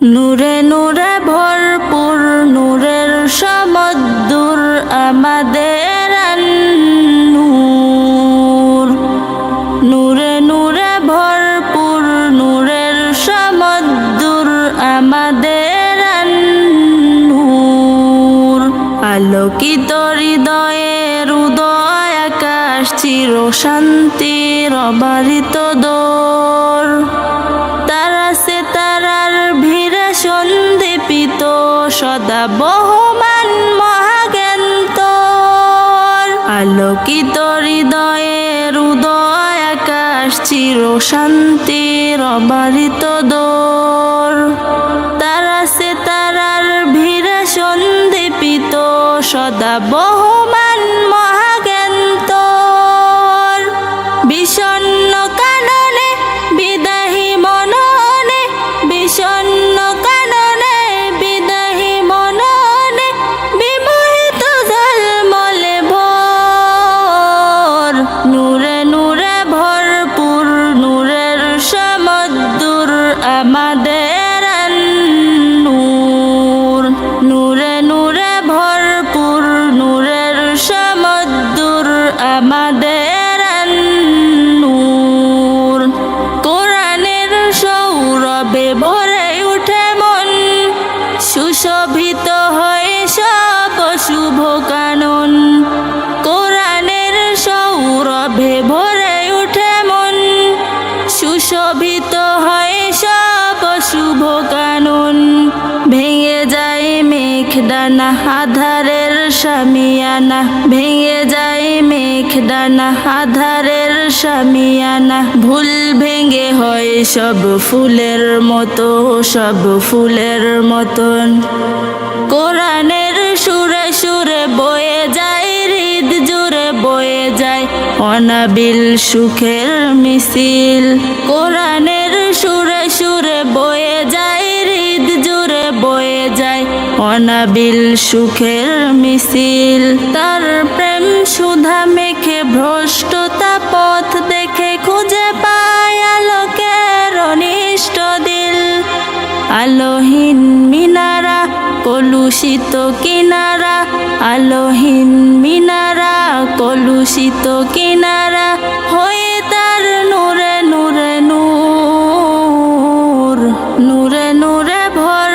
নূরে নূরে ভরপুর নূরের সমদ্দুর আমাদের নূর। নূরে ভরপুর নূরের সমদ্দুর আমাদের নূর। আলোকিত হৃদয়ের উদয় আকাশ চির শান্তির অবারিত দোর। সদা বহমান মহাজ্ঞান্ত আলোকিত হৃদয়ের উদয় আকাশ চির শান্তির অবারিত দোর। তারা সে তারার ভিড়ে সন্দীপিত সদা বহমান মহাজ্ঞান্ত বিষণ্ণ সুশোভিত হয়ে সব শুভ কানন। কোরআনের সৌরভে ভরে উঠে মন। সুশোভিত হয়ে সব শুভ কানন। ভেঙে যায় মেঘ ডানা আধারের সামিয়ানা ভেঙে যায় মেঘ ডানা আধারের সামিয়ানা ভুল ভেঙে হয় সব ফুলের মতো, সব ফুলের মতন। কোরআনের সুরে সুরে বয়ে যায়, হৃদ জুড়ে বয়ে যায়, অনাবিল সুখের মিছিল। কোরআনের সুরে সুরে বয়ে অনাবিল সুখের মিছিল। তার প্রেম সুধা মেখে ভ্রষ্টতা পথ দেখে খুঁজে পায় আলোকের অনিষ্ট দিল। আলোহীন মিনারা, কলুষিত কিনারা। আলোহীন মিনারা, কলুষিত কিনারা, হয়ে তার নূরে নূরে নূর। নূরে নূরে ভর